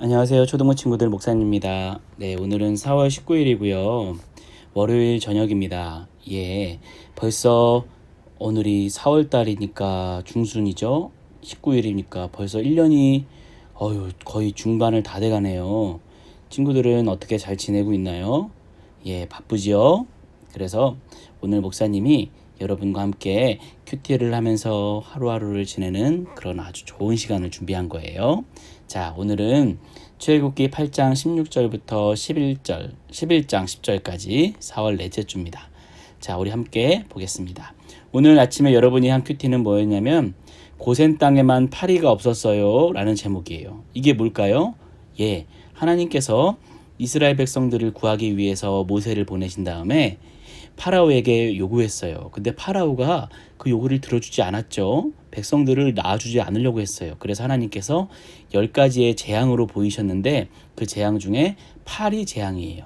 안녕하세요. 초등부 친구들 목사님입니다. 네, 오늘은 4월 19일이고요. 월요일 저녁입니다. 예. 벌써 오늘이 4월 달이니까 중순이죠. 19일이니까 벌써 1년이 어휴, 거의 중반을 다 돼 가네요. 친구들은 어떻게 잘 지내고 있나요? 예, 바쁘지요? 그래서 오늘 목사님이 여러분과 함께 큐티를 하면서 하루하루를 지내는 그런 아주 좋은 시간을 준비한 거예요. 자, 오늘은 출애굽기 8장 16절부터 11절, 11장 10절까지 4월 넷째 주입니다. 자, 우리 함께 보겠습니다. 오늘 아침에 여러분이 한 큐티는 뭐였냐면 고센 땅에만 파리가 없었어요 라는 제목이에요. 이게 뭘까요? 예, 하나님께서 이스라엘 백성들을 구하기 위해서 모세를 보내신 다음에 파라오에게 요구했어요. 근데 파라오가 그 요구를 들어주지 않았죠. 백성들을 낳아주지 않으려고 했어요. 그래서 하나님께서 열 가지의 재앙으로 보이셨는데 그 재앙 중에 파리 재앙이에요.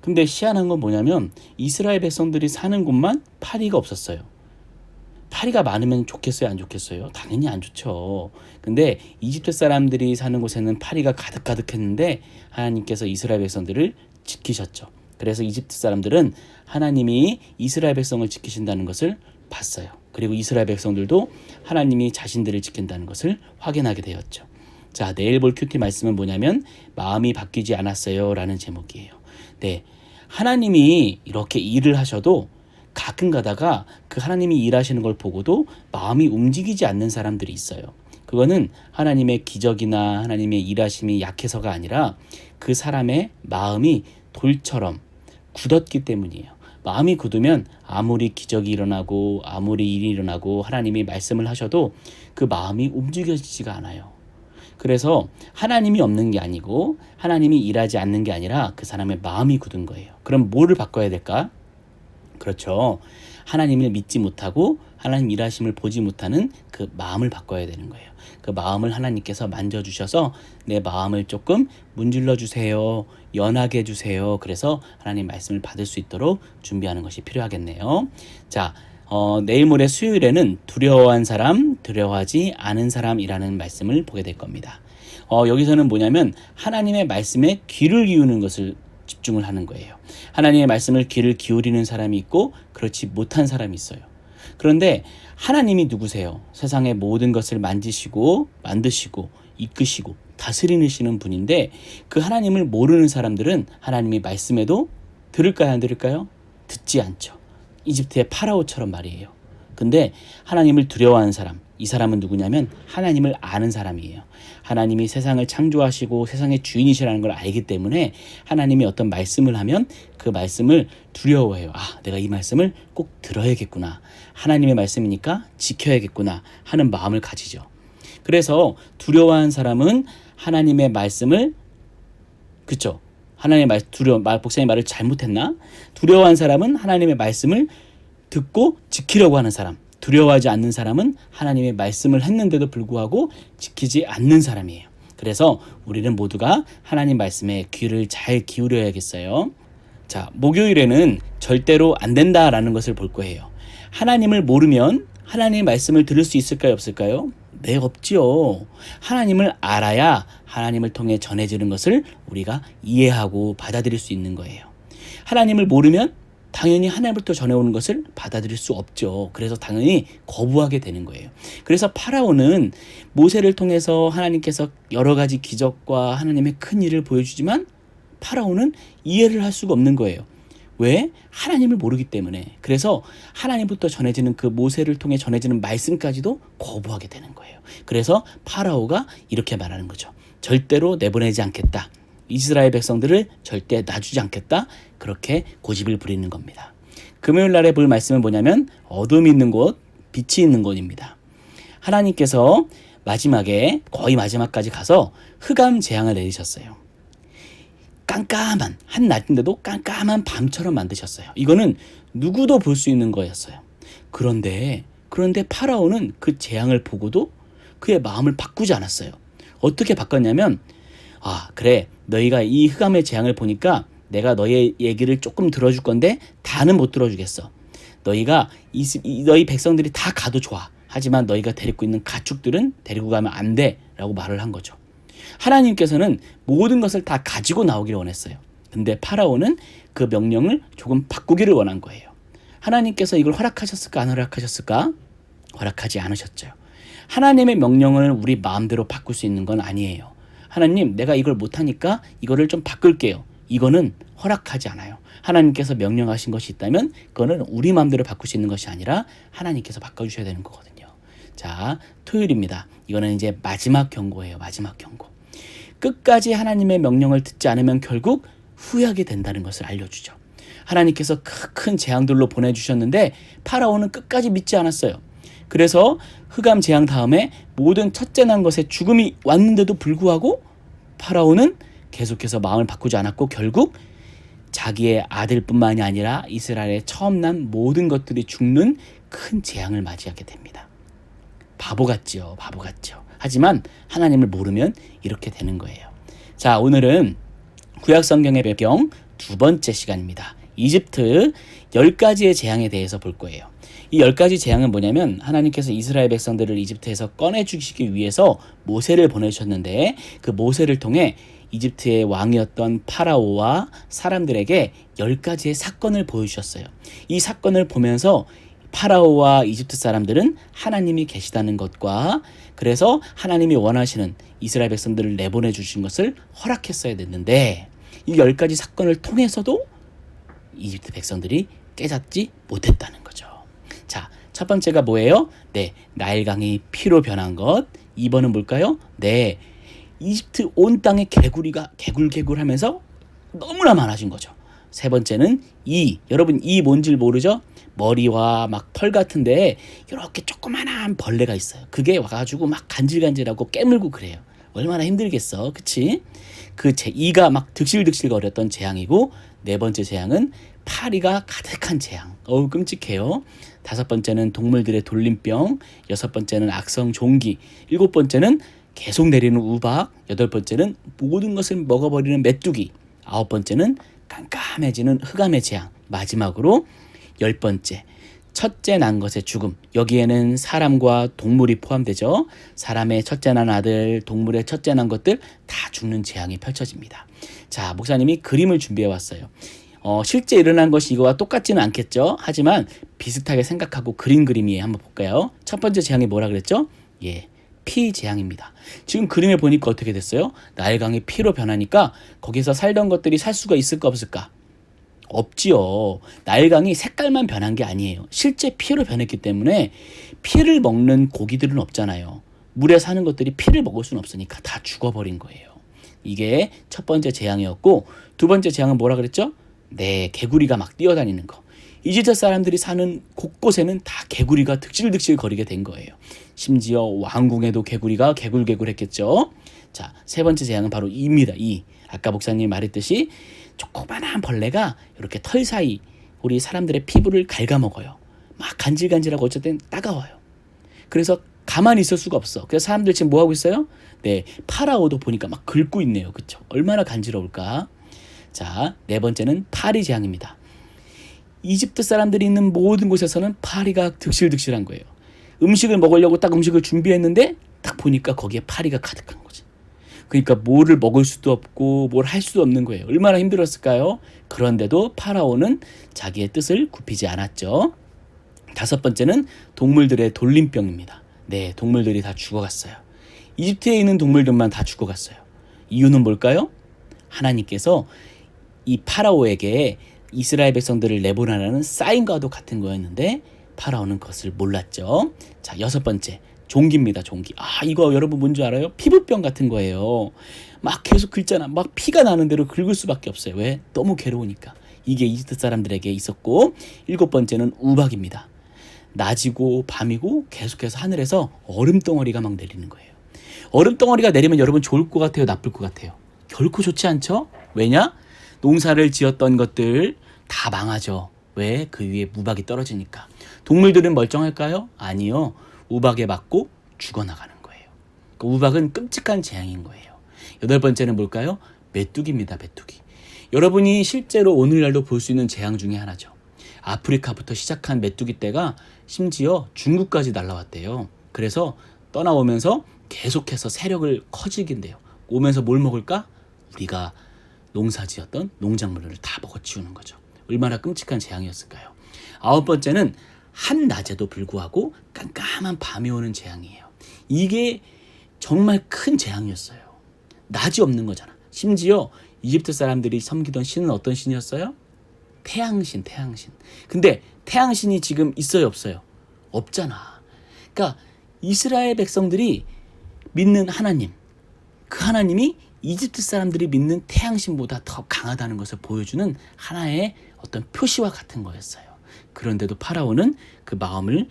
근데 희한한 건 뭐냐면 이스라엘 백성들이 사는 곳만 파리가 없었어요. 파리가 많으면 좋겠어요, 안 좋겠어요? 당연히 안 좋죠. 근데 이집트 사람들이 사는 곳에는 파리가 가득가득했는데 하나님께서 이스라엘 백성들을 지키셨죠. 그래서 이집트 사람들은 하나님이 이스라엘 백성을 지키신다는 것을 봤어요. 그리고 이스라엘 백성들도 하나님이 자신들을 지킨다는 것을 확인하게 되었죠. 자, 내일 볼 큐티 말씀은 뭐냐면 마음이 바뀌지 않았어요 라는 제목이에요. 네. 하나님이 이렇게 일을 하셔도 가끔 가다가 그 하나님이 일하시는 걸 보고도 마음이 움직이지 않는 사람들이 있어요. 그거는 하나님의 기적이나 하나님의 일하심이 약해서가 아니라 그 사람의 마음이 돌처럼 굳었기 때문이에요. 마음이 굳으면 아무리 기적이 일어나고 아무리 일이 일어나고 하나님이 말씀을 하셔도 그 마음이 움직여지지가 않아요. 그래서 하나님이 없는 게 아니고 하나님이 일하지 않는 게 아니라 그 사람의 마음이 굳은 거예요. 그럼 뭐를 바꿔야 될까? 그렇죠. 하나님을 믿지 못하고 하나님 일하심을 보지 못하는 그 마음을 바꿔야 되는 거예요. 그 마음을 하나님께서 만져주셔서 내 마음을 조금 문질러 주세요. 연하게 해주세요. 그래서 하나님 말씀을 받을 수 있도록 준비하는 것이 필요하겠네요. 자, 어, 내일 모레 수요일에는 두려워한 사람, 두려워하지 않은 사람이라는 말씀을 보게 될 겁니다. 어, 여기서는 뭐냐면 하나님의 말씀에 귀를 기우는 것을 집중을 하는 거예요. 하나님의 말씀을 귀를 기울이는 사람이 있고 그렇지 못한 사람이 있어요. 그런데 하나님이 누구세요? 세상의 모든 것을 만지시고 만드시고 이끄시고 다스리시는 분인데 그 하나님을 모르는 사람들은 하나님이 말씀에도 들을까요 안 들을까요? 듣지 않죠. 이집트의 파라오처럼 말이에요. 근데 하나님을 두려워하는 사람, 이 사람은 누구냐면 하나님을 아는 사람이에요. 하나님이 세상을 창조하시고 세상의 주인이시라는 걸 알기 때문에 하나님이 어떤 말씀을 하면 그 말씀을 두려워해요. 아, 내가 이 말씀을 꼭 들어야겠구나. 하나님의 말씀이니까 지켜야겠구나 하는 마음을 가지죠. 그래서 두려워하는 사람은 하나님의 말씀을 그쵸? 하나님의 말 두려워 말 복사의 말을 잘못했나? 두려워한 사람은 하나님의 말씀을 듣고 지키려고 하는 사람. 두려워하지 않는 사람은 하나님의 말씀을 했는데도 불구하고 지키지 않는 사람이에요. 그래서 우리는 모두가 하나님 말씀에 귀를 잘 기울여야겠어요. 자, 목요일에는 절대로 안 된다라는 것을 볼 거예요. 하나님을 모르면 하나님의 말씀을 들을 수 있을까요, 없을까요? 네, 없지요. 하나님을 알아야 하나님을 통해 전해지는 것을 우리가 이해하고 받아들일 수 있는 거예요. 하나님을 모르면 당연히 하나님부터 전해오는 것을 받아들일 수 없죠. 그래서 당연히 거부하게 되는 거예요. 그래서 파라오는 모세를 통해서 하나님께서 여러 가지 기적과 하나님의 큰 일을 보여주지만 파라오는 이해를 할 수가 없는 거예요. 왜? 하나님을 모르기 때문에. 그래서 하나님부터 전해지는 그 모세를 통해 전해지는 말씀까지도 거부하게 되는 거예요. 그래서 파라오가 이렇게 말하는 거죠. 절대로 내보내지 않겠다. 이스라엘 백성들을 절대 놔주지 않겠다. 그렇게 고집을 부리는 겁니다. 금요일 날에 볼 말씀은 뭐냐면 어둠이 있는 곳, 빛이 있는 곳입니다. 하나님께서 마지막에 거의 마지막까지 가서 흑암 재앙을 내리셨어요. 깜깜한 한 낮인데도 깜깜한 밤처럼 만드셨어요. 이거는 누구도 볼 수 있는 거였어요. 그런데 그런데 파라오는 그 재앙을 보고도 그의 마음을 바꾸지 않았어요. 어떻게 바꿨냐면 아 그래 너희가 이 흑암의 재앙을 보니까 내가 너희 얘기를 조금 들어줄 건데 다는 못 들어주겠어. 너희가 이, 너희 백성들이 다 가도 좋아. 하지만 너희가 데리고 있는 가축들은 데리고 가면 안 돼라고 말을 한 거죠. 하나님께서는 모든 것을 다 가지고 나오기를 원했어요. 근데 파라오는 그 명령을 조금 바꾸기를 원한 거예요. 하나님께서 이걸 허락하셨을까 안 허락하셨을까? 허락하지 않으셨죠. 하나님의 명령을 우리 마음대로 바꿀 수 있는 건 아니에요. 하나님, 내가 이걸 못하니까 이거를 좀 바꿀게요. 이거는 허락하지 않아요. 하나님께서 명령하신 것이 있다면 그거는 우리 마음대로 바꿀 수 있는 것이 아니라 하나님께서 바꿔주셔야 되는 거거든요. 자, 토요일입니다. 이거는 이제 마지막 경고예요. 마지막 경고. 끝까지 하나님의 명령을 듣지 않으면 결국 후회하게 된다는 것을 알려주죠. 하나님께서 큰 재앙들로 보내주셨는데 파라오는 끝까지 믿지 않았어요. 그래서 흑암 재앙 다음에 모든 첫째 난 것에 죽음이 왔는데도 불구하고 파라오는 계속해서 마음을 바꾸지 않았고 결국 자기의 아들뿐만이 아니라 이스라엘에 처음 난 모든 것들이 죽는 큰 재앙을 맞이하게 됩니다. 바보 같지요. 바보 같죠. 하지만 하나님을 모르면 이렇게 되는 거예요. 자, 오늘은 구약 성경의 배경 두 번째 시간입니다. 이집트 열 가지의 재앙에 대해서 볼 거예요. 이 열 가지 재앙은 뭐냐면 하나님께서 이스라엘 백성들을 이집트에서 꺼내 주시기 위해서 모세를 보내주셨는데 그 모세를 통해 이집트의 왕이었던 파라오와 사람들에게 열 가지의 사건을 보여주셨어요. 이 사건을 보면서 파라오와 이집트 사람들은 하나님이 계시다는 것과 그래서 하나님이 원하시는 이스라엘 백성들을 내보내 주신 것을 허락했어야 됐는데 이 열 가지 사건을 통해서도 이집트 백성들이 깨닫지 못했다는 거죠. 자, 첫 번째가 뭐예요? 네, 나일강이 피로 변한 것. 2번은 뭘까요? 네, 이집트 온 땅에 개구리가 개굴개굴 하면서 너무나 많아진 거죠. 세 번째는 이. 여러분 이 뭔지 모르죠? 머리와 막털 같은데 이렇게 조그만한 벌레가 있어요. 그게 와가지고 막 간질간질하고 깨물고 그래요. 얼마나 힘들겠어, 그치? 그 제, 이가 막 득실득실 거렸던 재앙이고 네 번째 재앙은 파리가 가득한 재앙. 어우 끔찍해요. 다섯 번째는 동물들의 돌림병, 여섯 번째는 악성 종기, 일곱 번째는 계속 내리는 우박, 여덟 번째는 모든 것을 먹어버리는 메뚜기, 아홉 번째는 깜깜해지는 흑암의 재앙, 마지막으로 열 번째 첫째 난 것의 죽음. 여기에는 사람과 동물이 포함되죠. 사람의 첫째 난 아들, 동물의 첫째 난 것들 다 죽는 재앙이 펼쳐집니다. 자, 목사님이 그림을 준비해 왔어요. 어, 실제 일어난 것이 이거와 똑같지는 않겠죠. 하지만 비슷하게 생각하고 그린 그림이에요. 한번 볼까요? 첫 번째 재앙이 뭐라 그랬죠? 예. 피 재앙입니다. 지금 그림에 보니까 어떻게 됐어요? 나일강이 피로 변하니까 거기서 살던 것들이 살 수가 있을까 없을까? 없지요. 나일강이 색깔만 변한 게 아니에요. 실제 피로 변했기 때문에 피를 먹는 고기들은 없잖아요. 물에 사는 것들이 피를 먹을 수는 없으니까 다 죽어버린 거예요. 이게 첫 번째 재앙이었고 두 번째 재앙은 뭐라 그랬죠? 네, 개구리가 막 뛰어다니는 거. 이집트 사람들이 사는 곳곳에는 다 개구리가 득실득실 거리게 된 거예요. 심지어 왕궁에도 개구리가 개굴개굴했겠죠. 자, 세 번째 재앙은 바로 이입니다. 이. 아까 목사님 말했듯이 조그만한 벌레가 이렇게 털 사이 우리 사람들의 피부를 갉아먹어요. 막 간질간질하고 어쨌든 따가워요. 그래서 가만히 있을 수가 없어. 그래서 사람들 지금 뭐 하고 있어요? 네, 파라오도 보니까 막 긁고 있네요. 그쵸? 얼마나 간지러울까? 자, 네 번째는 파리 재앙입니다. 이집트 사람들이 있는 모든 곳에서는 파리가 득실득실한 거예요. 음식을 먹으려고 딱 음식을 준비했는데 딱 보니까 거기에 파리가 가득한 거지. 그러니까 뭐를 먹을 수도 없고 뭘 할 수도 없는 거예요. 얼마나 힘들었을까요? 그런데도 파라오는 자기의 뜻을 굽히지 않았죠. 다섯 번째는 동물들의 돌림병입니다. 네, 동물들이 다 죽어갔어요. 이집트에 있는 동물들만 다 죽어갔어요. 이유는 뭘까요? 하나님께서 이 파라오에게 이스라엘 백성들을 내보내라는 사인과도 같은 거였는데 파라오는 그것을 몰랐죠. 자, 여섯 번째. 종기입니다, 종기. 아, 이거 여러분 뭔지 알아요? 피부병 같은 거예요. 막 계속 긁잖아. 막 피가 나는 대로 긁을 수밖에 없어요. 왜? 너무 괴로우니까. 이게 이집트 사람들에게 있었고, 일곱 번째는 우박입니다. 낮이고 밤이고 계속해서 하늘에서 얼음 덩어리가 막 내리는 거예요. 얼음 덩어리가 내리면 여러분 좋을 것 같아요? 나쁠 것 같아요? 결코 좋지 않죠? 왜냐? 농사를 지었던 것들 다 망하죠. 왜? 그 위에 우박이 떨어지니까. 동물들은 멀쩡할까요? 아니요. 우박에 맞고 죽어나가는 거예요. 그 우박은 끔찍한 재앙인 거예요. 여덟 번째는 뭘까요? 메뚜기입니다. 메뚜기. 여러분이 실제로 오늘날도 볼 수 있는 재앙 중에 하나죠. 아프리카부터 시작한 메뚜기 떼가 심지어 중국까지 날라왔대요. 그래서 떠나오면서 계속해서 세력을 커지긴데요. 오면서 뭘 먹을까? 우리가 농사지었던 농작물을 다 먹어치우는 거죠. 얼마나 끔찍한 재앙이었을까요? 아홉 번째는 한 낮에도 불구하고 깜깜한 밤이 오는 재앙이에요. 이게 정말 큰 재앙이었어요. 낮이 없는 거잖아. 심지어 이집트 사람들이 섬기던 신은 어떤 신이었어요? 태양신, 태양신. 근데 태양신이 지금 있어요, 없어요? 없잖아. 그러니까 이스라엘 백성들이 믿는 하나님, 그 하나님이 이집트 사람들이 믿는 태양신보다 더 강하다는 것을 보여주는 하나의 어떤 표시와 같은 거였어요. 그런데도 파라오는 그 마음을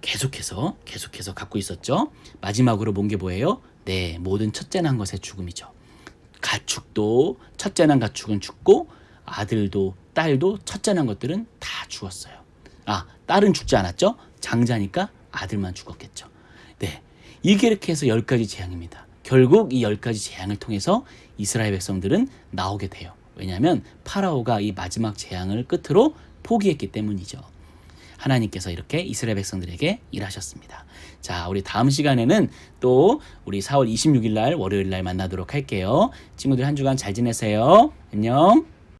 계속해서 계속해서 갖고 있었죠. 마지막으로 본 게 뭐예요? 네, 모든 첫째 난 것의 죽음이죠. 가축도 첫째 난 가축은 죽고 아들도 딸도 첫째 난 것들은 다 죽었어요. 아, 딸은 죽지 않았죠? 장자니까 아들만 죽었겠죠. 네. 이게 이렇게 해서 열 가지 재앙입니다. 결국 이 열 가지 재앙을 통해서 이스라엘 백성들은 나오게 돼요. 왜냐하면 파라오가 이 마지막 재앙을 끝으로 포기했기 때문이죠. 하나님께서 이렇게 이스라엘 백성들에게 일하셨습니다. 자, 우리 다음 시간에는 또 우리 4월 26일 날 월요일 날 만나도록 할게요. 친구들 한 주간 잘 지내세요. 안녕.